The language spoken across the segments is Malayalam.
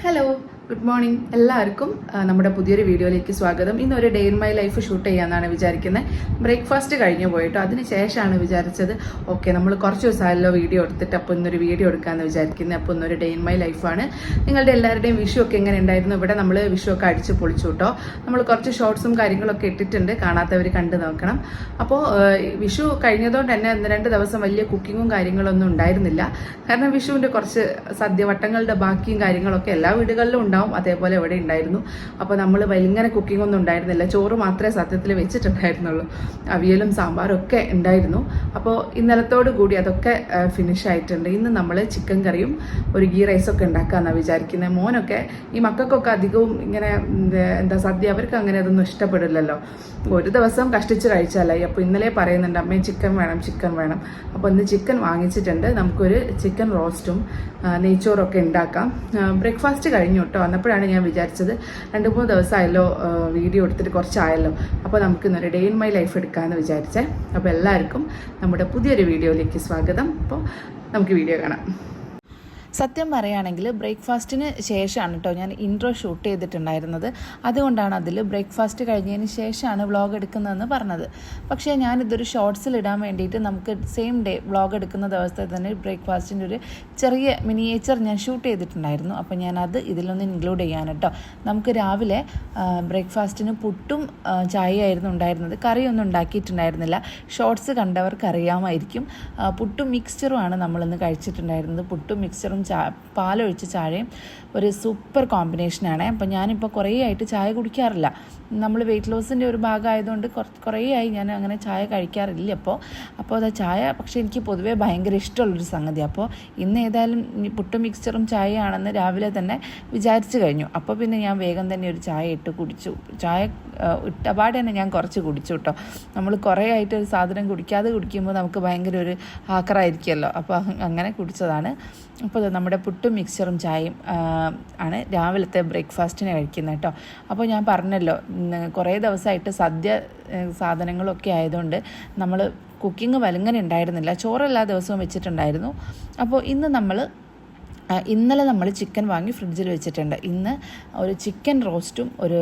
ഹലോ ഗുഡ് മോർണിംഗ് എല്ലാവർക്കും നമ്മുടെ പുതിയൊരു വീഡിയോയിലേക്ക് സ്വാഗതം. ഇന്ന് ഒരു day in my life shoot ചെയ്യാമെന്നാണ് വിചാരിക്കുന്നത് ബ്രേക്ക്ഫാസ്റ്റ് കഴിഞ്ഞു പോയിട്ടോ. അതിന് ശേഷമാണ് വിചാരിച്ചത് ഓക്കെ നമ്മൾ കുറച്ച് ദിവസമായല്ലോ വീഡിയോ എടുത്തിട്ട് അപ്പോൾ ഇന്നൊരു വീഡിയോ എടുക്കാമെന്ന് വിചാരിക്കുന്നത് അപ്പോൾ ഇന്നൊരു ഡേ ഇൻ മൈ ലൈഫാണ് നിങ്ങളുടെ എല്ലാവരുടെയും വിഷു ഒക്കെ എങ്ങനെ ഉണ്ടായിരുന്നു? ഇവിടെ നമ്മൾ വിഷു ഒക്കെ അടിച്ച് പൊളിച്ചു കേട്ടോ. നമ്മൾ കുറച്ച് ഷോർട്സും കാര്യങ്ങളൊക്കെ ഇട്ടിട്ടുണ്ട് കാണാത്തവർ കണ്ടു നോക്കണം. അപ്പോൾ വിഷു കഴിഞ്ഞതുകൊണ്ട് തന്നെ ഒന്ന് രണ്ട് ദിവസം വലിയ കുക്കിങ്ങും കാര്യങ്ങളൊന്നും ഉണ്ടായിരുന്നില്ല. കാരണം വിഷുവിന്റെ കുറച്ച് സദ്യവട്ടങ്ങളുടെ ബാക്കിയും കാര്യങ്ങളൊക്കെ എല്ലാ വീടുകളിലും അതേപോലെ ഇവിടെ ഉണ്ടായിരുന്നു. അപ്പോൾ നമ്മൾ വലിങ്ങനെ കുക്കിംഗ് ഒന്നും ഉണ്ടായിരുന്നില്ല. ചോറ് മാത്രമേ സത്യത്തിൽ വെച്ചിട്ടുണ്ടായിരുന്നുള്ളൂ. അവിയലും സാമ്പാറും ഒക്കെ ഉണ്ടായിരുന്നു. അപ്പോൾ ഇന്നലത്തോടു കൂടി അതൊക്കെ ഫിനിഷ് ആയിട്ടുണ്ട്. ഇന്ന് നമ്മൾ ചിക്കൻ കറിയും ഒരു ഗീ റൈസൊക്കെ ഉണ്ടാക്കാമെന്നാണ് വിചാരിക്കുന്നത് മോനൊക്കെ ഈ മക്കൾക്കൊക്കെ അധികവും ഇങ്ങനെ എന്താ സദ്യ അവർക്ക് അങ്ങനെ അതൊന്നും ഇഷ്ടപ്പെടില്ലല്ലോ. ഒരു ദിവസം കഷ്ടിച്ച് കഴിച്ചാലായി. അപ്പോൾ ഇന്നലെ പറയുന്നുണ്ട് അമ്മേ ചിക്കൻ വേണം ചിക്കൻ വേണം. അപ്പോൾ ഇന്ന് ചിക്കൻ വാങ്ങിച്ചിട്ടുണ്ട്. നമുക്കൊരു ചിക്കൻ റോസ്റ്റും നെയ്ച്ചോറൊക്കെ ഉണ്ടാക്കാം. ബ്രേക്ക്ഫാസ്റ്റ് കഴിഞ്ഞു കേട്ടോ വന്നപ്പോഴാണ് ഞാൻ വിചാരിച്ചത് രണ്ട് മൂന്ന് ദിവസമായല്ലോ വീഡിയോ എടുത്തിട്ട് കുറച്ചായല്ലോ. അപ്പോൾ നമുക്ക് ഇന്നൊരു ഡേ ഇൻ മൈ ലൈഫ് എടുക്കാമെന്ന് വിചാരിച്ചേ. അപ്പോൾ എല്ലാവർക്കും നമ്മുടെ പുതിയൊരു വീഡിയോയിലേക്ക് സ്വാഗതം. അപ്പോൾ നമുക്ക് വീഡിയോ കാണാം. സത്യം പറയുകയാണെങ്കിൽ ബ്രേക്ക്ഫാസ്റ്റിന് ശേഷമാണ് കേട്ടോ ഞാൻ ഇൻട്രോ ഷൂട്ട് ചെയ്തിട്ടുണ്ടായിരുന്നത്. അതുകൊണ്ടാണ് അതിൽ ബ്രേക്ക്ഫാസ്റ്റ് കഴിഞ്ഞതിന് ശേഷമാണ് വ്ളോഗ് എടുക്കുന്നതെന്ന് പറഞ്ഞത്. പക്ഷേ ഞാനിതൊരു ഷോർട്സിൽ ഇടാൻ വേണ്ടിയിട്ട് നമുക്ക് സെയിം ഡേ വ്ളോഗ് എടുക്കുന്ന ദിവസത്തെ തന്നെ ബ്രേക്ക്ഫാസ്റ്റിന്റെ ഒരു ചെറിയ മിനിയേച്ചർ ഞാൻ ഷൂട്ട് ചെയ്തിട്ടുണ്ടായിരുന്നു. അപ്പോൾ ഞാനത് ഇതിലൊന്ന് ഇൻക്ലൂഡ് ചെയ്യാൻ കേട്ടോ. നമുക്ക് രാവിലെ ബ്രേക്ക്ഫാസ്റ്റിന് പുട്ടും ചായയായിരുന്നു ഉണ്ടായിരുന്നത്. കറിയൊന്നും ഉണ്ടാക്കിയിട്ടുണ്ടായിരുന്നില്ല. ഷോർട്സ് കണ്ടവർക്ക് അറിയാമായിരിക്കും പുട്ടും മിക്സ്ചറുമാണ് നമ്മളിന്ന് കഴിച്ചിട്ടുണ്ടായിരുന്നത്. പുട്ടും മിക്സ്ചറും ചാ പാലൊഴിച്ച് ചായയും ഒരു സൂപ്പർ കോമ്പിനേഷനാണ്. അപ്പം ഞാനിപ്പോൾ കുറേ ആയിട്ട് ചായ കുടിക്കാറില്ല. നമ്മൾ വെയിറ്റ് ലോസിന്റെ ഒരു ഭാഗമായതുകൊണ്ട് കുറ- ആയി ഞാൻ അങ്ങനെ ചായ കഴിക്കാറില്ല അപ്പോൾ അപ്പോൾ അത് ചായ പക്ഷേ എനിക്ക് പൊതുവേ ഭയങ്കര ഇഷ്ടമുള്ളൊരു സംഗതി അപ്പോൾ ഇന്ന് ഏതായാലും പുട്ടും മിക്സ്ചറും ചായയാണെന്ന് രാവിലെ തന്നെ വിചാരിച്ചു കഴിഞ്ഞു. അപ്പോൾ പിന്നെ ഞാൻ വേഗം തന്നെ ഒരു ചായ ഇട്ട് കുടിച്ചു. ചായ ഇട്ടപാട് തന്നെ ഞാൻ കുറച്ച് കുടിച്ചു കേട്ടോ നമ്മൾ കുറേ ആയിട്ട് ഒരു സാധനം കുടിക്കാതെ കുടിക്കുമ്പോൾ നമുക്ക് ഭയങ്കര ഒരു ആക്കറായിരിക്കുമല്ലോ അപ്പോൾ അങ്ങനെ കുടിച്ചതാണ്. അപ്പോൾ നമ്മുടെ പുട്ടും മിക്സറും ചായയും ആണ് രാവിലത്തെ ബ്രേക്ക്ഫാസ്റ്റിന് കഴിക്കുന്നത് കേട്ടോ. അപ്പോൾ ഞാൻ പറഞ്ഞല്ലോ കുറേ ദിവസമായിട്ട് സദ്യ സാധനങ്ങളൊക്കെ ആയതുകൊണ്ട് നമ്മൾ കുക്കിംഗ് വലുങ്ങനെ ഉണ്ടായിരുന്നില്ല. ചോറെല്ലാ ദിവസവും വെച്ചിട്ടുണ്ടായിരുന്നു. അപ്പോൾ ഇന്ന് നമ്മൾ ഇന്നലെ നമ്മൾ ചിക്കൻ വാങ്ങി ഫ്രിഡ്ജിൽ വെച്ചിട്ടുണ്ട്. ഇന്ന് ഒരു ചിക്കൻ റോസ്റ്റും ഒരു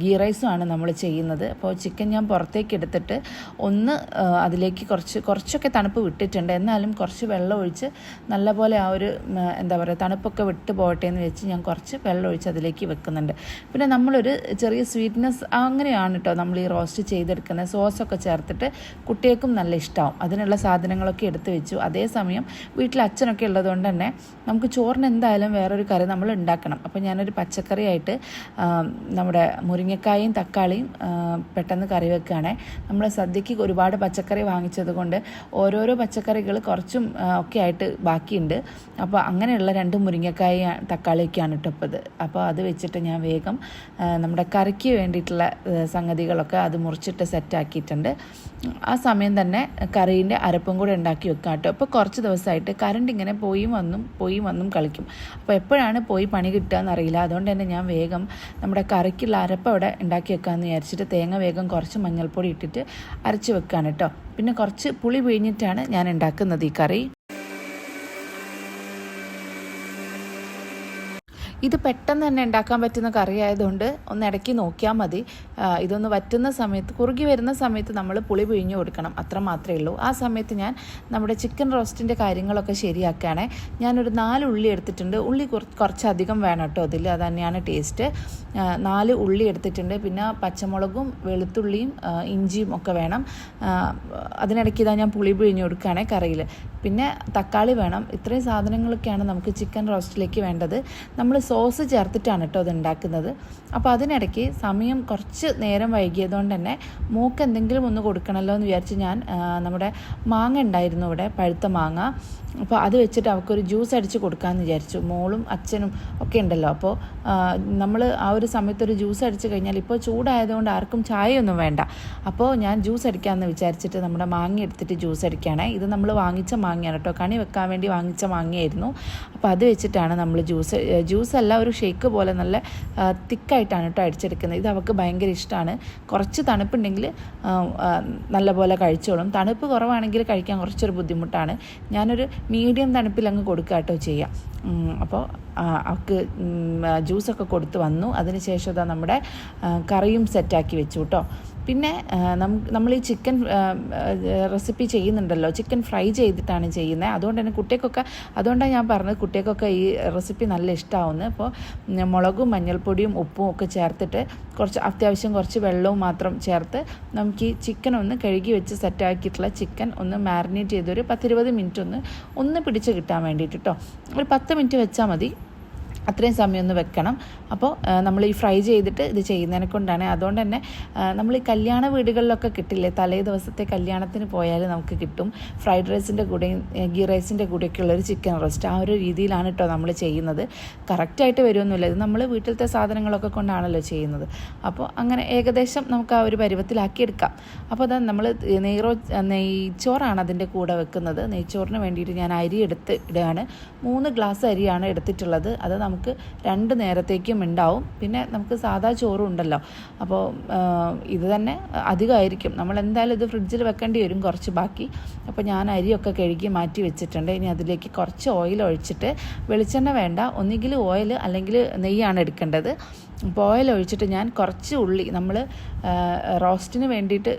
ഗീ റൈസും ആണ് നമ്മൾ ചെയ്യുന്നത്. അപ്പോൾ ചിക്കൻ ഞാൻ പുറത്തേക്ക് എടുത്തിട്ട് ഒന്ന് അതിലേക്ക് കുറച്ച് കുറച്ചൊക്കെ തണുപ്പ് വിട്ടിട്ടുണ്ട്. എന്നാലും കുറച്ച് വെള്ളം ഒഴിച്ച് നല്ലപോലെ ആ ഒരു എന്താ പറയുക തണുപ്പൊക്കെ വിട്ട് പോകട്ടെ എന്ന് വെച്ച് ഞാൻ കുറച്ച് വെള്ളം ഒഴിച്ച് അതിലേക്ക് വെക്കുന്നുണ്ട്. പിന്നെ നമ്മളൊരു ചെറിയ സ്വീറ്റ്നെസ് അങ്ങനെയാണ് കേട്ടോ നമ്മൾ ഈ റോസ്റ്റ് ചെയ്തെടുക്കുന്നത്. സോസൊക്കെ ചേർത്തിട്ട് കുട്ടികൾക്കും നല്ല ഇഷ്ടമാവും അതിനുള്ള സാധനങ്ങളൊക്കെ എടുത്ത് വെച്ചു. അതേസമയം വീട്ടിൽ അച്ഛനൊക്കെ ഉള്ളതുകൊണ്ട് തന്നെ നമുക്ക് ചോറിന് എന്തായാലും വേറൊരു കറി നമ്മൾ ഉണ്ടാക്കണം. അപ്പോൾ ഞാനൊരു പച്ചക്കറിയായിട്ട് നമ്മുടെ മുരിങ്ങക്കായും തക്കാളിയും പെട്ടെന്ന് കറി വെക്കുകയാണേ. നമ്മൾ സദ്യക്ക് ഒരുപാട് പച്ചക്കറി വാങ്ങിച്ചത് കൊണ്ട് ഓരോരോ പച്ചക്കറികൾ കുറച്ചും ഒക്കെ ആയിട്ട് ബാക്കിയുണ്ട്. അപ്പോൾ അങ്ങനെയുള്ള രണ്ട് മുരിങ്ങക്കായ തക്കാളിയൊക്കെയാണ് ഇത് അപ്പോൾ അത് വെച്ചിട്ട് ഞാൻ വേഗം നമ്മുടെ കറിക്ക് വേണ്ടിയിട്ടുള്ള സംഗതികളൊക്കെ അത് മുറിച്ചിട്ട് സെറ്റാക്കിയിട്ടുണ്ട് ആ സമയം തന്നെ കറീന്റെ അരപ്പും കൂടെ ഉണ്ടാക്കി വെക്കാം കേട്ടോ. അപ്പോൾ കുറച്ച് ദിവസമായിട്ട് കറണ്ട് ഇങ്ങനെ പോയും വന്നും പോയി വന്നും കളിക്കും. അപ്പോൾ എപ്പോഴാണ് പോയി പണി കിട്ടുക അറിയില്ല. അതുകൊണ്ട് തന്നെ ഞാൻ വേഗം നമ്മുടെ കറിക്കുള്ള അരപ്പ് അവിടെ ഉണ്ടാക്കി വെക്കാമെന്ന് വിചാരിച്ചിട്ട് തേങ്ങ വേഗം കുറച്ച് മഞ്ഞൾപ്പൊടി ഇട്ടിട്ട് അരച്ച് വെക്കുകയാണ് കേട്ടോ. പിന്നെ കുറച്ച് പുളി പിഴിഞ്ഞിട്ടാണ് ഞാൻ ഉണ്ടാക്കുന്നത് ഈ കറി. ഇത് പെട്ടെന്ന് തന്നെ ഉണ്ടാക്കാൻ പറ്റുന്ന കറി ആയതുകൊണ്ട് ഒന്ന് ഇടയ്ക്ക് നോക്കിയാൽ മതി. ഇതൊന്ന് വറ്റുന്ന സമയത്ത് കുറുകി വരുന്ന സമയത്ത് നമ്മൾ പുളി പിഴിഞ്ഞു കൊടുക്കണം. അത്ര മാത്രമേ ഉള്ളൂ. ആ സമയത്ത് ഞാൻ നമ്മുടെ ചിക്കൻ റോസ്റ്റിന്റെ കാര്യങ്ങളൊക്കെ ശരിയാക്കുകയാണേ. ഞാനൊരു നാല് ഉള്ളി എടുത്തിട്ടുണ്ട്. ഉള്ളി കുറ- കുറച്ചധികം വേണം കേട്ടോ അതിൽ. അത് തന്നെയാണ് ടേസ്റ്റ്. നാല് ഉള്ളി എടുത്തിട്ടുണ്ട്. പിന്നെ പച്ചമുളകും വെളുത്തുള്ളിയും ഇഞ്ചിയും ഒക്കെ വേണം. അതിനിടയ്ക്ക് ഇതാ ഞാൻ പുളി പിഴിഞ്ഞു കൊടുക്കുകയാണേ കറിയിൽ പിന്നെ തക്കാളി വേണം. ഇത്രയും സാധനങ്ങളൊക്കെയാണ് നമുക്ക് ചിക്കൻ റോസ്റ്റിലേക്ക് വേണ്ടത്. നമ്മൾ സോസ് ചേർത്തിട്ടാണ് കേട്ടോ അത് ഉണ്ടാക്കുന്നത്. അപ്പോൾ അതിനിടയ്ക്ക് സമയം കുറച്ച് നേരം വൈകിയതുകൊണ്ട് തന്നെ മൂക്ക് എന്തെങ്കിലും ഒന്ന് കൊടുക്കണമല്ലോ എന്ന് വിചാരിച്ച് ഞാൻ നമ്മുടെ മാങ്ങ ഉണ്ടായിരുന്നു ഇവിടെ പഴുത്ത മാങ്ങ. അപ്പോൾ അത് വെച്ചിട്ട് അവൾക്കൊരു ജ്യൂസ് അടിച്ച് കൊടുക്കാമെന്ന് വിചാരിച്ചു. മോളും അച്ഛനും ഒക്കെ ഉണ്ടല്ലോ. അപ്പോൾ നമ്മൾ ആ ഒരു സമയത്ത് ഒരു ജ്യൂസ് അടിച്ച് കഴിഞ്ഞാൽ ഇപ്പോൾ ചൂടായതുകൊണ്ട് ആർക്കും ചായയൊന്നും വേണ്ട. അപ്പോൾ ഞാൻ ജ്യൂസ് അടിക്കാമെന്ന് വിചാരിച്ചിട്ട് നമ്മുടെ മാങ്ങ എടുത്തിട്ട് ജ്യൂസ് അടിക്കുകയാണേ. ഇത് നമ്മൾ വാങ്ങിച്ച മാങ്ങയാണ് കേട്ടോ. കണി വെക്കാൻ വേണ്ടി വാങ്ങിച്ച മാങ്ങയായിരുന്നു. അപ്പോൾ അത് വെച്ചിട്ടാണ് നമ്മൾ ജ്യൂസ് ജ്യൂസ് അല്ല ഒരു ഷേക്ക് പോലെ നല്ല തിക്കായിട്ടാണ് കേട്ടോ അടിച്ചെടുക്കുന്നത്. ഇത് അവൾക്ക് ഭയങ്കര ഇഷ്ടമാണ് കുറച്ച് തണുപ്പുണ്ടെങ്കിൽ നല്ലപോലെ കഴിച്ചോളും. തണുപ്പ് കുറവാണെങ്കിൽ കഴിക്കാൻ കുറച്ചൊരു ബുദ്ധിമുട്ടാണ്. ഞാനൊരു മീഡിയം തണുപ്പിൽ അങ്ങ് കൊടുക്കുക കേട്ടോ ചെയ്യാം അപ്പോൾ അവൾക്ക് ജ്യൂസൊക്കെ കൊടുത്ത് വന്നു. അതിനുശേഷം ഇതാ നമ്മുടെ കറിയും സെറ്റാക്കി വെച്ചു കേട്ടോ. പിന്നെ നമ്മൾ ഈ ചിക്കൻ റെസിപ്പി ചെയ്യുന്നുണ്ടല്ലോ. ചിക്കൻ ഫ്രൈ ചെയ്തിട്ടാണ് ചെയ്യുന്നത്. അതുകൊണ്ട് തന്നെ കുട്ടികൾക്കൊക്കെ അതുകൊണ്ടാണ് ഞാൻ പറഞ്ഞത് കുട്ടികൾക്കൊക്കെ ഈ റെസിപ്പി നല്ല ഇഷ്ടമാവുന്നത് അപ്പോൾ മുളകും മഞ്ഞൾപ്പൊടിയും ഉപ്പും ഒക്കെ ചേർത്തിട്ട് കുറച്ച് അത്യാവശ്യം കുറച്ച് വെള്ളവും മാത്രം ചേർത്ത് നമുക്ക് ഈ ചിക്കൻ ഒന്ന് കഴുകി വെച്ച് സെറ്റാക്കിയിട്ടുള്ള ചിക്കൻ ഒന്ന് മാരിനേറ്റ് ചെയ്തൊരു പത്തിരുപത് മിനിറ്റ് ഒന്ന് ഒന്ന് പിടിച്ച് കിട്ടാൻ വേണ്ടിയിട്ട് കേട്ടോ ഒരു പത്ത് മിനിറ്റ് വെച്ചാൽ മതി. അത്രയും സമയം ഒന്ന് വെക്കണം. അപ്പോൾ നമ്മൾ ഈ ഫ്രൈ ചെയ്തിട്ട് ഇത് ചെയ്യുന്നതിനെ കൊണ്ടാണ്. അതുകൊണ്ട് തന്നെ നമ്മൾ ഈ കല്യാണ വീടുകളിലൊക്കെ കിട്ടില്ലേ? തലേ ദിവസത്തെ കല്യാണത്തിന് പോയാൽ നമുക്ക് കിട്ടും. ഫ്രൈഡ് റൈസിന്റെ കൂടെയും ഗീ റൈസിന്റെ കൂടെയൊക്കെ ഉള്ളൊരു ചിക്കൻ റോസ്റ്റ്. ആ ഒരു രീതിയിലാണ് കേട്ടോ നമ്മൾ ചെയ്യുന്നത്. കറക്റ്റായിട്ട് വരുമൊന്നുമില്ല ഇത് നമ്മൾ വീട്ടിലത്തെ സാധനങ്ങളൊക്കെ കൊണ്ടാണല്ലോ ചെയ്യുന്നത്. അപ്പോൾ അങ്ങനെ ഏകദേശം നമുക്ക് ആ ഒരു പരുവത്തിലാക്കി എടുക്കാം അപ്പോൾ അതാ നമ്മൾ നെയ്റോ നെയ്ച്ചോറാണ് അതിന്റെ കൂടെ വെക്കുന്നത്. നെയ്ച്ചോറിന് വേണ്ടിയിട്ട് ഞാൻ അരി എടുത്ത് ഇടുകയാണ്. മൂന്ന് ഗ്ലാസ് അരിയാണ് എടുത്തിട്ടുള്ളത്. അത് നമുക്ക് രണ്ട് നേരത്തേക്കും ഉണ്ടാവും. പിന്നെ നമുക്ക് സാധാ ചോറും ഉണ്ടല്ലോ. അപ്പോൾ ഇത് തന്നെ അധികമായിരിക്കും. നമ്മൾ എന്തായാലും ഇത് ഫ്രിഡ്ജിൽ വെക്കേണ്ടി വരും കുറച്ച് ബാക്കി. അപ്പോൾ ഞാൻ അരിയൊക്കെ കഴുകി മാറ്റി വെച്ചിട്ടുണ്ട്. ഇനി അതിലേക്ക് കുറച്ച് ഓയിൽ ഒഴിച്ചിട്ട് വെളിച്ചെണ്ണ വേണ്ട. ഒന്നുകിൽ ഓയിൽ അല്ലെങ്കിൽ നെയ്യാണ് എടുക്കേണ്ടത്. അപ്പോൾ ഓയിൽ ഒഴിച്ചിട്ട് ഞാൻ കുറച്ച് ഉള്ളി നമ്മൾ റോസ്റ്റിന് വേണ്ടിയിട്ട്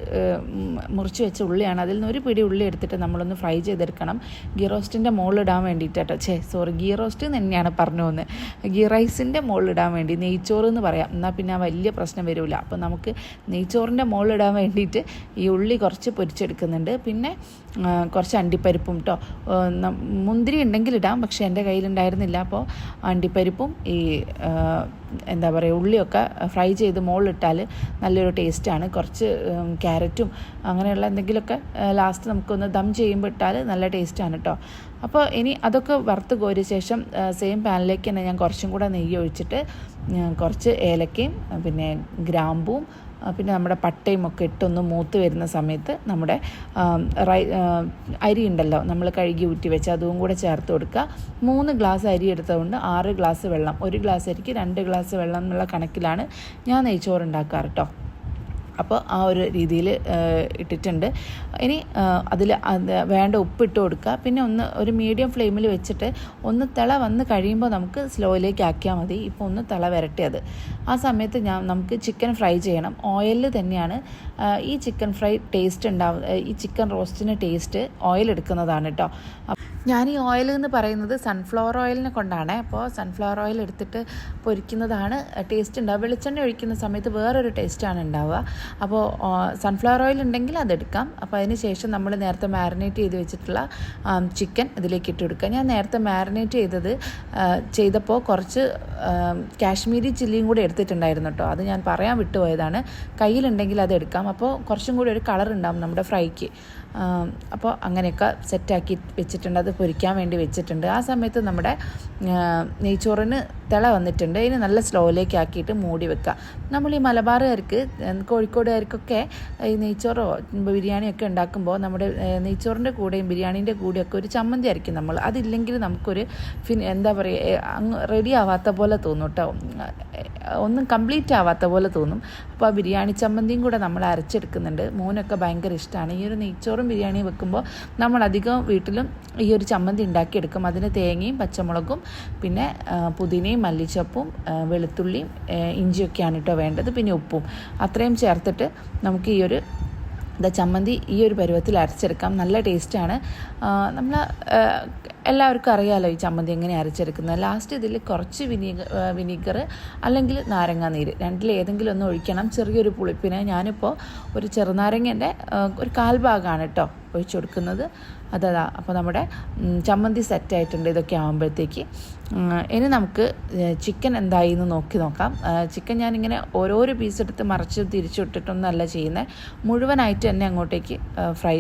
മുറിച്ച് വെച്ച ഉള്ളിയാണ്. അതിൽ നിന്ന് ഒരു പിടി ഉള്ളി എടുത്തിട്ട് നമ്മളൊന്ന് ഫ്രൈ ചെയ്തെടുക്കണം. ഗീ റോസ്റ്റിന്റെ മുകളിലിടാൻ വേണ്ടിയിട്ട് കേട്ടോ ചേ സോറി ഗീ റോസ്റ്റ് തന്നെയാണ് പറഞ്ഞു വന്ന് ഗീ റൈസിന്റെ മുകളിലിടാൻ വേണ്ടി നെയ്ച്ചോറ് എന്ന് പറയാം. എന്നാൽ പിന്നെ വലിയ പ്രശ്നം വരില്ല അപ്പോൾ നമുക്ക് നെയ്ച്ചോറിന്റെ മുകളിലിടാൻ വേണ്ടിയിട്ട് ഈ ഉള്ളി കുറച്ച് പൊരിച്ചെടുക്കുന്നുണ്ട്. പിന്നെ കുറച്ച് അണ്ടിപ്പരിപ്പും കേട്ടോ മുന്തിരി ഉണ്ടെങ്കിൽ ഇടാം പക്ഷേ എന്റെ കയ്യിലുണ്ടായിരുന്നില്ല. അപ്പോൾ അണ്ടിപ്പരിപ്പും ഈ എന്താ പറയുക ഉള്ളിയൊക്കെ ഫ്രൈ ചെയ്ത് മുകളിലിട്ടാൽ നല്ലൊരു ടേസ്റ്റാണ് കുറച്ച് ക്യാരറ്റും അങ്ങനെയുള്ള എന്തെങ്കിലുമൊക്കെ ലാസ്റ്റ് നമുക്കൊന്ന് ദം ചെയ്യുമ്പോൾ ഇട്ടാൽ നല്ല ടേസ്റ്റാണ് കേട്ടോ അപ്പോൾ ഇനി അതൊക്കെ വറുത്ത് കോരിയ ശേഷം സെയിം പാനിലേക്ക് തന്നെ ഞാൻ കുറച്ചും കൂടെ നെയ്യ് ഒഴിച്ചിട്ട് കുറച്ച് ഏലക്കയും പിന്നെ ഗ്രാമ്പും പിന്നെ നമ്മുടെ പട്ടയും ഒക്കെ ഇട്ടൊന്ന് മൂത്ത് വരുന്ന സമയത്ത് നമ്മുടെ റൈ അരി ഉണ്ടല്ലോ നമ്മൾ കഴുകി ഊറ്റി വെച്ച് അതും കൂടെ ചേർത്ത് കൊടുക്കുക. മൂന്ന് ഗ്ലാസ് അരി എടുത്തതുകൊണ്ട് ആറ് ഗ്ലാസ് വെള്ളം ഒരു ഗ്ലാസ് അരിക്ക് രണ്ട് ഗ്ലാസ് വെള്ളം എന്നുള്ള കണക്കിലാണ് ഞാൻ നെയ്ച്ചോറ് ഉണ്ടാക്കാറ് കേട്ടോ അപ്പോൾ ആ ഒരു രീതിയിൽ ഇട്ടിട്ടുണ്ട്. ഇനി അതിൽ അത് വേണ്ട ഉപ്പിട്ട് കൊടുക്കുക. പിന്നെ ഒന്ന് ഒരു മീഡിയം ഫ്ലെയിമിൽ വെച്ചിട്ട് ഒന്ന് തിള വന്ന് കഴിയുമ്പോൾ നമുക്ക് സ്ലോയിലേക്ക് ആക്കിയാൽ മതി. ഇപ്പോൾ ഒന്ന് തിള വരട്ടെ അത് ആ സമയത്ത് ഞാൻ നമുക്ക് ചിക്കൻ ഫ്രൈ ചെയ്യണം. ഓയിലിൽ തന്നെയാണ് ഈ ചിക്കൻ ഫ്രൈ ടേസ്റ്റ് ഉണ്ടാവും ഈ ചിക്കൻ റോസ്റ്റിന് ടേസ്റ്റ് ഓയിൽ എടുക്കുന്നതാണ് കേട്ടോ ഞാൻ ഈ ഓയിൽ എന്ന് പറയുന്നത് സൺഫ്ലവർ ഓയിലിനെ കൊണ്ടാണ്. അപ്പോൾ സൺഫ്ലവർ ഓയിൽ എടുത്തിട്ട് പൊരിക്കുന്നതാണ് ടേസ്റ്റ് ഉണ്ടാവുക വെളിച്ചെണ്ണ ഒഴിക്കുന്ന സമയത്ത് വേറൊരു ടേസ്റ്റാണ് ഉണ്ടാവുക അപ്പോൾ സൺഫ്ലവർ ഓയിൽ ഉണ്ടെങ്കിൽ അതെടുക്കാം അപ്പോൾ അതിന് ശേഷം നമ്മൾ നേരത്തെ മാരിനേറ്റ് ചെയ്ത് വെച്ചിട്ടുള്ള ചിക്കൻ ഇതിലേക്ക് ഇട്ട് കൊടുക്കുക. ഞാൻ നേരത്തെ മാരിനേറ്റ് ചെയ്തത് ചെയ്തപ്പോൾ കുറച്ച് കാശ്മീരി ചില്ലിയും കൂടി എടുത്തിട്ടുണ്ടായിരുന്നു കേട്ടോ അത് ഞാൻ പറയാൻ വിട്ടുപോയതാണ്. കയ്യിലുണ്ടെങ്കിൽ അത് എടുക്കാം. അപ്പോൾ കുറച്ചും കൂടി ഒരു കളർ ഉണ്ടാവും നമ്മുടെ ഫ്രൈക്ക് അപ്പോൾ അങ്ങനെയൊക്കെ സെറ്റാക്കി വെച്ചിട്ടുണ്ട്. അത് പൊരിക്കാൻ വേണ്ടി വെച്ചിട്ടുണ്ട്. ആ സമയത്ത് നമ്മുടെ നെയ്ച്ചോറിന് തിള വന്നിട്ടുണ്ട്. ഇതിന് നല്ല സ്ലോയിലേക്ക് ആക്കിയിട്ട് മൂടി വെക്കുക. നമ്മൾ ഈ മലബാറുകാർക്ക് കോഴിക്കോടുകാർക്കൊക്കെ ഈ നെയ്ച്ചോറോ ബിരിയാണിയൊക്കെ ഉണ്ടാക്കുമ്പോൾ നമ്മുടെ നെയ്ച്ചോറിന്റെ കൂടെയും ബിരിയാണീന്റെ കൂടെയൊക്കെ ഒരു ചമ്മന്തി ആയിരിക്കും നമ്മൾ. അതില്ലെങ്കിൽ നമുക്കൊരു ഫിൻ എന്താ പറയുക അങ്ങ് റെഡി ആവാത്ത പോലെ തോന്നും കേട്ടോ. ഒന്നും കംപ്ലീറ്റ് ആവാത്ത പോലെ തോന്നും. അപ്പോൾ ആ ബിരിയാണി ചമ്മന്തിയും കൂടെ നമ്മൾ അരച്ചെടുക്കുന്നുണ്ട്. മോനൊക്കെ ഭയങ്കര ഇഷ്ടമാണ്. ഈ ഒരു നെയ്ച്ചോറും ബിരിയാണിയും വെക്കുമ്പോൾ നമ്മൾ അധികം വീട്ടിലും ഈ ഒരു ചമ്മന്തി ഉണ്ടാക്കിയെടുക്കും. അതിന് തേങ്ങയും പച്ചമുളകും പിന്നെ പുതിനയും മല്ലിച്ചപ്പും വെളുത്തുള്ളിയും ഇഞ്ചിയൊക്കെയാണ് കേട്ടോ വേണ്ടത്. പിന്നെ ഉപ്പും. അത്രയും ചേർത്തിട്ട് നമുക്ക് ഈ ഒരു എന്താ ചമ്മന്തി ഈ ഒരു പരുവത്തിൽ അരച്ചെടുക്കാം. നല്ല ടേസ്റ്റാണ്. നമ്മൾ എല്ലാവർക്കും അറിയാമല്ലോ ഈ ചമ്മന്തി എങ്ങനെ അരച്ചെടുക്കുന്നത്. ലാസ്റ്റ് ഇതിൽ കുറച്ച് വിനീഗർ വിനീഗർ അല്ലെങ്കിൽ നാരങ്ങ നീര്. രണ്ടിൽ ഏതെങ്കിലും ഒന്ന് ഒഴിക്കണം. ചെറിയൊരു പുളിപ്പിന് ഞാനിപ്പോൾ ഒരു ചെറുനാരങ്ങേന്റെ ഒരു കാൽഭാഗമാണ് കേട്ടോ ഒഴിച്ചു കൊടുക്കുന്നത്. അതതാ അപ്പോൾ നമ്മുടെ ചമ്മന്തി സെറ്റ് ആയിട്ടുണ്ട് ഇതൊക്കെ ആകുമ്പോഴത്തേക്ക് ഇനി നമുക്ക് ചിക്കൻ എന്തായി എന്ന് നോക്കി നോക്കാം. ചിക്കൻ ഞാനിങ്ങനെ ഓരോരോ പീസ് എടുത്ത് മറിച്ച് തിരിച്ചു ഇട്ടിട്ടൊന്നല്ല ചെയ്യുന്നത് മുഴുവനായിട്ട് തന്നെ അങ്ങോട്ടേക്ക് ഫ്രൈ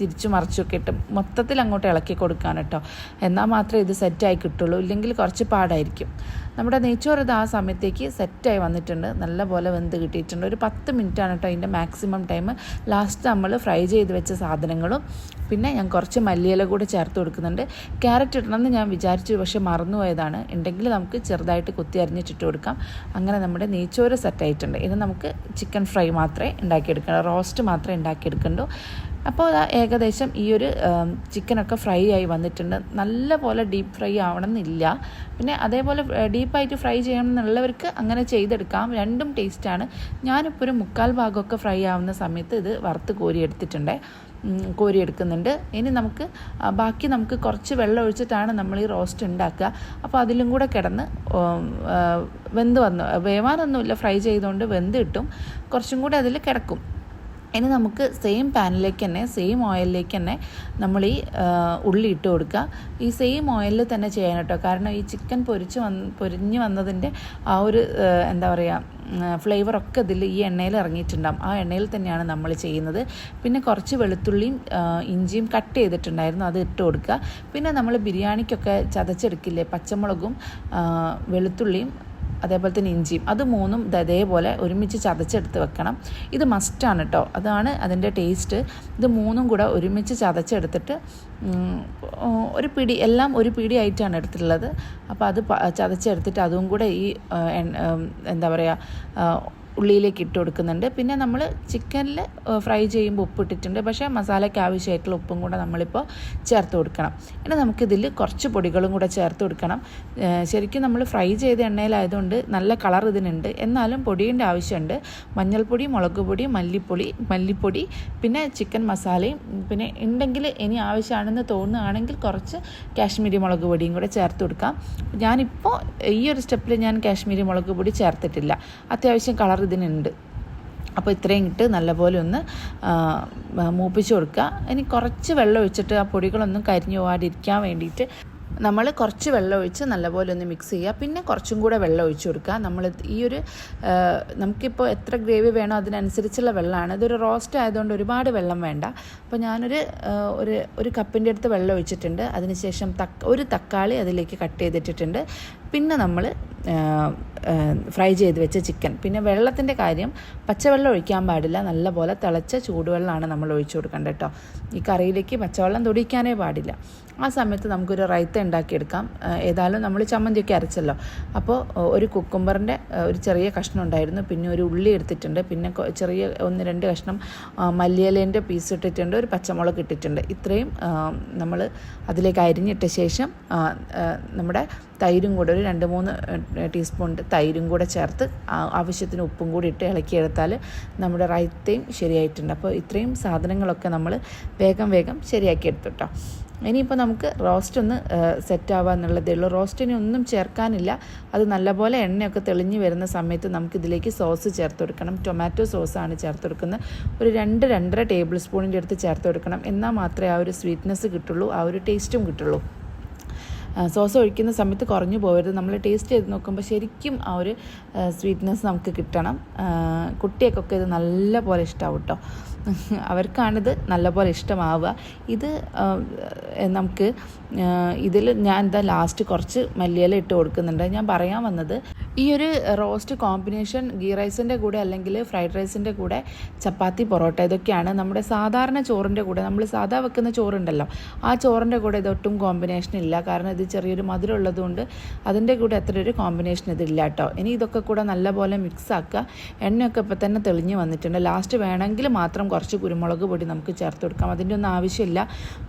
തിരിച്ചു മറിച്ചൊക്കെ ഇട്ട് മൊത്തത്തിൽ അങ്ങോട്ട് ഇളക്കി കൊടുക്കാൻ കേട്ടോ. എന്നാൽ മാത്രമേ ഇത് സെറ്റായി കിട്ടുള്ളൂ. ഇല്ലെങ്കിൽ കുറച്ച് പാടായിരിക്കും. നമ്മുടെ നെയ്ച്ചോറത് ആ സമയത്തേക്ക് സെറ്റായി വന്നിട്ടുണ്ട്. നല്ല പോലെ വെന്ത് കിട്ടിയിട്ടുണ്ട്. ഒരു പത്ത് മിനിറ്റാണ് കേട്ടോ അതിന്റെ മാക്സിമം ടൈം. ലാസ്റ്റ് നമ്മൾ ഫ്രൈ ചെയ്ത് വെച്ച സാധനങ്ങളും പിന്നെ ഞാൻ കുറച്ച് മല്ലിയില കൂടെ ചേർത്ത് കൊടുക്കുന്നുണ്ട്. ക്യാരറ്റ് ഇടണമെന്ന് ഞാൻ വിചാരിച്ചു പക്ഷേ മറന്നുപോയതാണ്. ഉണ്ടെങ്കിൽ നമുക്ക് ചെറുതായിട്ട് കുത്തി അരിഞ്ഞിട്ടിട്ട് കൊടുക്കാം. അങ്ങനെ നമ്മുടെ നെയ്ച്ചോറ് സെറ്റായിട്ടുണ്ട്. ഇത് നമുക്ക് ചിക്കൻ ഫ്രൈ മാത്രമേ ഉണ്ടാക്കിയെടുക്കണം. റോസ്റ്റ് മാത്രമേ ഉണ്ടാക്കിയെടുക്കണ്ടൂ. അപ്പോൾ അതാ ഏകദേശം ഈ ഒരു ചിക്കനൊക്കെ ഫ്രൈ ആയി വന്നിട്ടുണ്ട്. നല്ല പോലെ ഡീപ്പ് ഫ്രൈ ആവണമെന്നില്ല. പിന്നെ അതേപോലെ ഡീപ്പായിട്ട് ഫ്രൈ ചെയ്യണം എന്നുള്ളവർക്ക് അങ്ങനെ ചെയ്തെടുക്കാം. രണ്ടും ടേസ്റ്റാണ്. ഞാനിപ്പോൾ ഒരു മുക്കാൽ ഭാഗമൊക്കെ ഫ്രൈ ആവുന്ന സമയത്ത് ഇത് വറുത്ത് കോരി എടുത്തിട്ടുണ്ട്. കോരി എടുക്കുന്നുണ്ട്. ഇനി നമുക്ക് ബാക്കി നമുക്ക് കുറച്ച് വെള്ളം ഒഴിച്ചിട്ടാണ് നമ്മൾ ഈ റോസ്റ്റ് ഉണ്ടാക്കുക. അപ്പോൾ അതിലും കൂടെ കിടന്ന് വെന്ത് വന്നു. വേവാനൊന്നുമില്ല. ഫ്രൈ ചെയ്തുകൊണ്ട് വെന്ത് കിട്ടും. കുറച്ചും കൂടെ അതിൽ കിടക്കും. ഇനി നമുക്ക് സെയിം പാനിലേക്ക് തന്നെ സെയിം ഓയിലിലേക്ക് തന്നെ നമ്മൾ ഈ ഉള്ളി ഇട്ട് കൊടുക്കുക. ഈ സെയിം ഓയിലിൽ തന്നെ ചെയ്യാൻ കേട്ടോ. കാരണം ഈ ചിക്കൻ പൊരിച്ച് വന്ന് പൊരിഞ്ഞ് വന്നതിന്റെ ആ ഒരു എന്താ പറയുക ഫ്ലേവറൊക്കെ ഇതിൽ ഈ എണ്ണയിൽ ഇറങ്ങിയിട്ടുണ്ടാകും ആ എണ്ണയിൽ തന്നെയാണ് നമ്മൾ ചെയ്യുന്നത്. പിന്നെ കുറച്ച് വെളുത്തുള്ളിയും ഇഞ്ചിയും കട്ട് ചെയ്തിട്ടുണ്ടായിരുന്നു. അത് ഇട്ട് കൊടുക്കുക. പിന്നെ നമ്മൾ ബിരിയാണിക്കൊക്കെ ചതച്ചെടുക്കില്ലേ പച്ചമുളകും വെളുത്തുള്ളിയും അതേപോലെ തന്നെ ഇഞ്ചിയും. അത് മൂന്നും ഇതേപോലെ ഒരുമിച്ച് ചതച്ചെടുത്ത് വെക്കണം. ഇത് മസ്റ്റാണ് കേട്ടോ അതാണ് അതിന്റെ ടേസ്റ്റ് ഇത് മൂന്നും കൂടെ ഒരുമിച്ച് ചതച്ചെടുത്തിട്ട് ഒരു പിടി എല്ലാം ഒരു പിടി ആയിട്ടാണ് എടുത്തിട്ടുള്ളത്. അപ്പോൾ അത് ചതച്ചെടുത്തിട്ട് അതും കൂടെ ഈ എന്താ പറയുക ഉള്ളിയിലേക്ക് ഇട്ട് കൊടുക്കുന്നുണ്ട്. പിന്നെ നമ്മൾ ചിക്കനിൽ ഫ്രൈ ചെയ്യുമ്പോൾ ഉപ്പ് ഇട്ടിട്ടുണ്ട് പക്ഷേ മസാലയ്ക്ക് ആവശ്യമായിട്ടുള്ള ഉപ്പും കൂടെ നമ്മളിപ്പോൾ ചേർത്ത് കൊടുക്കണം. ഇനി നമുക്കിതിൽ കുറച്ച് പൊടികളും കൂടെ ചേർത്ത് കൊടുക്കണം. ശരിക്കും നമ്മൾ ഫ്രൈ ചെയ്ത എണ്ണയിലായതുകൊണ്ട് നല്ല കളർ ഇതിനുണ്ട്. എന്നാലും പൊടിയുടെ ആവശ്യമുണ്ട്. മഞ്ഞൾപ്പൊടി മുളക് പൊടി മല്ലിപ്പൊടി മല്ലിപ്പൊടി പിന്നെ ചിക്കൻ മസാലയും പിന്നെ ഉണ്ടെങ്കിൽ ഇനി ആവശ്യമാണെന്ന് തോന്നുകയാണെങ്കിൽ കുറച്ച് കാശ്മീരി മുളക് പൊടിയും കൂടെ ചേർത്ത് കൊടുക്കാം. ഞാനിപ്പോൾ ഈ ഒരു സ്റ്റെപ്പിൽ ഞാൻ കാശ്മീരി മുളക് പൊടി ചേർത്തിട്ടില്ല. അത്യാവശ്യം കളർ ഇതിനുണ്ട്. അപ്പോൾ ഇത്രയും ഇട്ട് നല്ലപോലെ ഒന്ന് മൂപ്പിച്ച് കൊടുക്കുക. ഇനി കുറച്ച് വെള്ളം ഒഴിച്ചിട്ട് ആ പൊടികളൊന്നും കരിഞ്ഞു പോകാതിരിക്കാൻ വേണ്ടിയിട്ട് നമ്മൾ കുറച്ച് വെള്ളം ഒഴിച്ച് നല്ലപോലെ ഒന്ന് മിക്സ് ചെയ്യുക. പിന്നെ കുറച്ചും കൂടെ വെള്ളം ഒഴിച്ച് കൊടുക്കുക. നമ്മൾ ഈ ഒരു നമുക്കിപ്പോൾ എത്ര ഗ്രേവി വേണോ അതിനനുസരിച്ചുള്ള വെള്ളമാണ്. ഇതൊരു റോസ്റ്റ് ആയതുകൊണ്ട് ഒരുപാട് വെള്ളം വേണ്ട. അപ്പോൾ ഞാനൊരു ഒരു ഒരു കപ്പിന്റെ അടുത്ത് വെള്ളം ഒഴിച്ചിട്ടുണ്ട്. അതിനുശേഷം തക്ക ഒരു തക്കാളി അതിലേക്ക് കട്ട് ചെയ്തിട്ടിട്ടുണ്ട്. പിന്നെ നമ്മൾ ഫ്രൈ ചെയ്ത് വെച്ച ചിക്കൻ പിന്നെ വെള്ളത്തിന്റെ കാര്യം പച്ചവെള്ളം ഒഴിക്കാൻ പാടില്ല. നല്ലപോലെ തിളച്ച ചൂടുവെള്ളമാണ് നമ്മൾ ഒഴിച്ചു കൊടുക്കേണ്ടത് കേട്ടോ. ഈ കറിയിലേക്ക് പച്ചവെള്ളം തൊടിക്കാനേ പാടില്ല. ആ സമയത്ത് നമുക്കൊരു റൈത്ത ഉണ്ടാക്കിയെടുക്കാം. ഏതായാലും നമ്മൾ ചമ്മന്തിയൊക്കെ അരച്ചല്ലോ. അപ്പോൾ ഒരു കുക്കുംബറിന്റെ ഒരു ചെറിയ കഷ്ണം ഉണ്ടായിരുന്നു. പിന്നെ ഒരു ഉള്ളി എടുത്തിട്ടുണ്ട്. പിന്നെ ചെറിയ ഒന്ന് രണ്ട് കഷ്ണം മല്ലിയിലേന്റെ പീസ് ഇട്ടിട്ടുണ്ട്. ഒരു പച്ചമുളക് ഇട്ടിട്ടുണ്ട്. ഇത്രയും നമ്മൾ അതിലേക്ക് അരിഞ്ഞിട്ട ശേഷം നമ്മുടെ തൈരും കൂടെ ഒരു രണ്ട് മൂന്ന് ടീസ്പൂൺ തൈരും കൂടെ ചേർത്ത് ആവശ്യത്തിന് ഉപ്പും കൂടി ഇട്ട് ഇളക്കിയെടുത്താൽ നമ്മുടെ റൈത്തയും ശരിയായിട്ടുണ്ട്. അപ്പോൾ ഇത്രയും സാധനങ്ങളൊക്കെ നമ്മൾ വേഗം വേഗം ശരിയാക്കി എടുത്തു കേട്ടോ ഇനിയിപ്പോൾ നമുക്ക് റോസ്റ്റ് ഒന്ന് സെറ്റ് ആവുക എന്നുള്ളതേ ഉള്ളൂ. റോസ്റ്റിനെ ഒന്നും ചേർക്കാനില്ല. അത് നല്ലപോലെ എണ്ണയൊക്കെ തെളിഞ്ഞ് വരുന്ന സമയത്ത് നമുക്ക് ഇതിലേക്ക് സോസ് ചേർത്ത് കൊടുക്കണം. ടൊമാറ്റോ സോസാണ് ചേർത്ത് കൊടുക്കുന്നത്. ഒരു രണ്ട് രണ്ടര ടേബിൾ സ്പൂണിന്റെ അടുത്ത് ചേർത്ത് കൊടുക്കണം. എന്നാൽ മാത്രമേ ആ ഒരു സ്വീറ്റ്നെസ് കിട്ടുള്ളൂ ആ ഒരു ടേസ്റ്റും കിട്ടുള്ളൂ. സോസ് ഒഴിക്കുന്ന സമയത്ത് കുറഞ്ഞു പോകരുത് നമ്മൾ ടേസ്റ്റ് ചെയ്ത് നോക്കുമ്പോൾ ശരിക്കും ആ ഒരു സ്വീറ്റ്നെസ് നമുക്ക് കിട്ടണം. കുട്ടികൾക്കൊക്കെ ഇത് നല്ല പോലെ ഇഷ്ടമാവും കേട്ടോ അവർക്കാണിത് നല്ലപോലെ ഇഷ്ടമാവുക. ഇത് നമുക്ക് ഇതിൽ ഞാൻ എന്താ ലാസ്റ്റ് കുറച്ച് മല്ലിയില ഇട്ട് കൊടുക്കുന്നുണ്ട്. ഞാൻ പറയാൻ വന്നത് ഈ ഒരു റോസ്റ്റ് കോമ്പിനേഷൻ ഗീ റൈസിന്റെ കൂടെ അല്ലെങ്കിൽ ഫ്രൈഡ് റൈസിന്റെ കൂടെ ചപ്പാത്തി പൊറോട്ട ഇതൊക്കെയാണ് നമ്മുടെ സാധാരണ ചോറിന്റെ കൂടെ. നമ്മൾ സാധാ വെക്കുന്ന ചോറുണ്ടല്ലോ ആ ചോറിന്റെ കൂടെ ഇതൊട്ടും കോമ്പിനേഷൻ ഇല്ല. കാരണം ഇത് ചെറിയൊരു മധുരം ഉള്ളതുകൊണ്ട് അതിന്റെ കൂടെ അത്ര ഒരു കോമ്പിനേഷൻ ഇതില്ല കേട്ടോ. ഇനി ഇതൊക്കെ കൂടെ നല്ലപോലെ മിക്സ് ആക്കുക. എണ്ണയൊക്കെ ഇപ്പോൾ തന്നെ തെളിഞ്ഞ് വന്നിട്ടുണ്ട്. ലാസ്റ്റ് വേണമെങ്കിൽ മാത്രം കുറച്ച് കുരുമുളക് പൊടി നമുക്ക് ചേർത്ത് കൊടുക്കാം. അതിന്റെ ഒന്നും ആവശ്യമില്ല.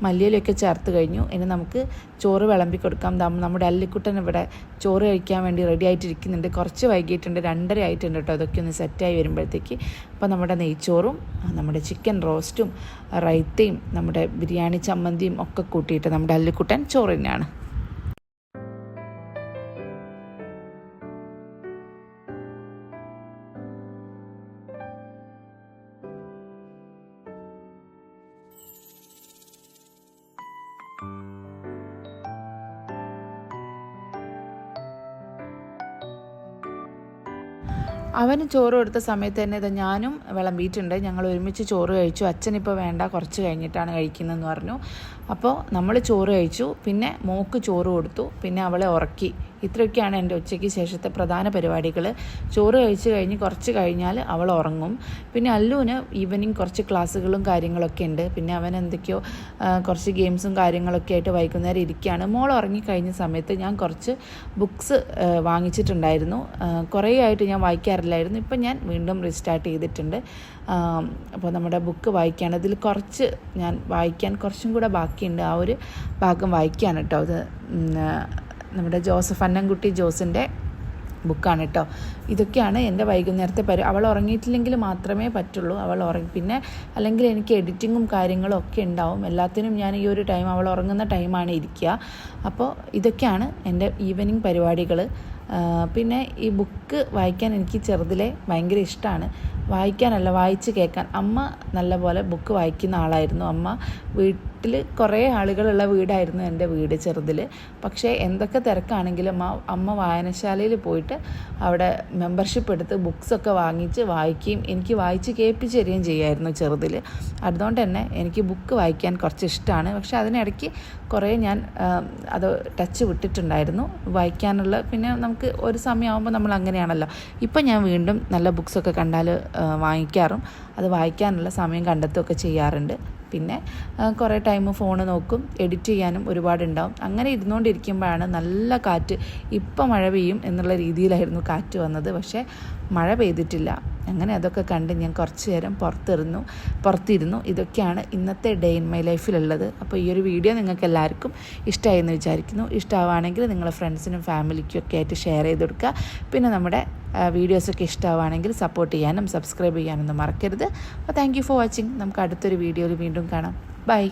മല്ലിയിലൊക്കെ ചേർത്ത് കഴിഞ്ഞു. ഇനി നമുക്ക് ചോറ് വിളമ്പി കൊടുക്കാം. നമ്മുടെ അല്ലിക്കുട്ടൻ ഇവിടെ ചോറ് കഴിക്കാൻ വേണ്ടി റെഡി ആയിട്ടിരിക്കുന്നുണ്ട്. കുറച്ച് വൈകിട്ടുണ്ട് രണ്ടര ആയിട്ടുണ്ട് കേട്ടോ. അതൊക്കെ ഒന്ന് സെറ്റായി വരുമ്പോഴത്തേക്ക്. അപ്പോൾ നമ്മുടെ നെയ്ച്ചോറും നമ്മുടെ ചിക്കൻ റോസ്റ്റും റൈത്തയും നമ്മുടെ ബിരിയാണി ചമ്മന്തിയും ഒക്കെ കൂട്ടിയിട്ട് നമ്മുടെ അല്ലിക്കുട്ടൻ ചോറ് അവന് ചോറ് കൊടുത്ത സമയത്ത് തന്നെ ഇത് ഞാനും വിളമ്പിയിട്ടുണ്ട്. ഞങ്ങൾ ഒരുമിച്ച് ചോറ് കഴിച്ചു. അച്ഛനിപ്പോൾ വേണ്ട കുറച്ച് കഴിഞ്ഞിട്ടാണ് കഴിക്കുന്നതെന്ന് പറഞ്ഞു. അപ്പോൾ നമ്മൾ ചോറ് കഴിച്ചു. പിന്നെ മോക്ക് ചോറ് കൊടുത്തു. പിന്നെ അവളെ ഉറക്കി. ഇത്രയൊക്കെയാണ് എന്റെ ഉച്ചയ്ക്ക് ശേഷത്തെ പ്രധാന പരിപാടികൾ ചോറ് കഴിച്ച് കഴിഞ്ഞ് കുറച്ച് കഴിഞ്ഞാൽ അവൾ ഉറങ്ങും. പിന്നെ അല്ലുവിന് ഈവനിങ് കുറച്ച് ക്ലാസ്സുകളും കാര്യങ്ങളൊക്കെ ഉണ്ട്. പിന്നെ അവൻ എന്തൊക്കെയോ കുറച്ച് ഗെയിംസും കാര്യങ്ങളൊക്കെ ആയിട്ട് വൈകുന്നേരം ഇരിക്കുകയാണ്. മോൾ ഉറങ്ങിക്കഴിഞ്ഞ സമയത്ത് ഞാൻ കുറച്ച് ബുക്സ് വാങ്ങിച്ചിട്ടുണ്ടായിരുന്നു. കുറേ ആയിട്ട് ഞാൻ വായിക്കാറില്ലായിരുന്നു. ഇപ്പം ഞാൻ വീണ്ടും റീസ്റ്റാർട്ട് ചെയ്തിട്ടുണ്ട്. അപ്പോൾ നമ്മുടെ ബുക്ക് വായിക്കുകയാണ് അതിൽ കുറച്ച് ഞാൻ വായിക്കാൻ കുറച്ചും കൂടെ ബാക്കിയുണ്ട്. ആ ഒരു ഭാഗം വായിക്കുകയാണ് കേട്ടോ. അത് നമ്മുടെ ജോസഫ് അന്നംകുട്ടി ജോസിന്റെ ബുക്കാണ് കേട്ടോ. ഇതൊക്കെയാണ് എന്റെ വൈകുന്നേരത്തെ പരി അവൾ ഉറങ്ങിയിട്ടില്ലെങ്കിൽ മാത്രമേ പറ്റുള്ളൂ. അവൾ ഉറങ്ങി പിന്നെ അല്ലെങ്കിൽ എനിക്ക് എഡിറ്റിങ്ങും കാര്യങ്ങളും ഒക്കെ ഉണ്ടാവും. എല്ലാത്തിനും ഞാൻ ഈ ഒരു ടൈം അവൾ ഉറങ്ങുന്ന ടൈമാണ് ഇരിക്കുക. അപ്പോൾ ഇതൊക്കെയാണ് എന്റെ ഈവനിങ് പരിപാടികൾ. പിന്നെ ഈ ബുക്ക് വായിക്കാൻ എനിക്ക് ചെറുതിലെ ഭയങ്കര ഇഷ്ടമാണ്. വായിക്കാനല്ല വായിച്ച് കേൾക്കാൻ. അമ്മ നല്ലപോലെ ബുക്ക് വായിക്കുന്ന ആളായിരുന്നു. അമ്മ വീട്ടിൽ കുറേ ആളുകളുള്ള വീടായിരുന്നു എന്റെ വീട് ചെറുതിൽ പക്ഷേ എന്തൊക്കെ തിരക്കാണെങ്കിലും അമ്മ അമ്മ വായനശാലയിൽ പോയിട്ട് അവിടെ മെമ്പർഷിപ്പ് എടുത്ത് ബുക്സൊക്കെ വാങ്ങിച്ച് വായിക്കുകയും എനിക്ക് വായിച്ച് കേൾപ്പിച്ച് തരികയും ചെയ്യുമായിരുന്നു ചെറുതിൽ അതുകൊണ്ട് തന്നെ എനിക്ക് ബുക്ക് വായിക്കാൻ കുറച്ച് ഇഷ്ടമാണ്. പക്ഷേ അതിനിടയ്ക്ക് കുറേ ഞാൻ അത് ടച്ച് വിട്ടിട്ടുണ്ടായിരുന്നു വായിക്കാനുള്ള. പിന്നെ നമുക്ക് ഒരു സമയമാകുമ്പോൾ നമ്മൾ അങ്ങനെയാണല്ലോ. ഇപ്പം ഞാൻ വീണ്ടും നല്ല ബുക്സൊക്കെ കണ്ടാൽ വാങ്ങിക്കാറും. അത് വായിക്കാനുള്ള സമയം കണ്ടെത്തുകയൊക്കെ ചെയ്യാറുണ്ട്. പിന്നെ കുറേ ടൈം ഫോൺ നോക്കും എഡിറ്റ് ചെയ്യാനും ഒരുപാടുണ്ടാവും. അങ്ങനെ ഇരുന്നുകൊണ്ടിരിക്കുമ്പോഴാണ് നല്ല കാറ്റ്. ഇപ്പം മഴ പെയ്യും എന്നുള്ള രീതിയിലായിരുന്നു കാറ്റ് വന്നത്. പക്ഷേ മഴ പെയ്തിട്ടില്ല. അങ്ങനെ അതൊക്കെ കണ്ട് ഞാൻ കുറച്ച് നേരം പുറത്തിരുന്നു പുറത്തിരുന്നു. ഇതൊക്കെയാണ് ഇന്നത്തെ ഡേ ഇൻ മൈ ലൈഫിലുള്ളത് അപ്പോൾ ഈ ഒരു വീഡിയോ നിങ്ങൾക്ക് എല്ലാവർക്കും ഇഷ്ടമായി എന്ന് വിചാരിക്കുന്നു. ഇഷ്ടമാവുകയാണെങ്കിൽ നിങ്ങളുടെ ഫ്രണ്ട്സിനും ഫാമിലിക്കും ഒക്കെ ആയിട്ട് ഷെയർ ചെയ്ത് കൊടുക്കുക. പിന്നെ നമ്മുടെ വീഡിയോസൊക്കെ ഇഷ്ടമാവുകയാണെങ്കിൽ സപ്പോർട്ട് ചെയ്യാനും സബ്സ്ക്രൈബ് ചെയ്യാനൊന്നും മറക്കരുത്. അപ്പോൾ താങ്ക് ഫോർ വാച്ചിങ് നമുക്ക് അടുത്തൊരു വീഡിയോയിൽ വീണ്ടും കാണാം. ബൈ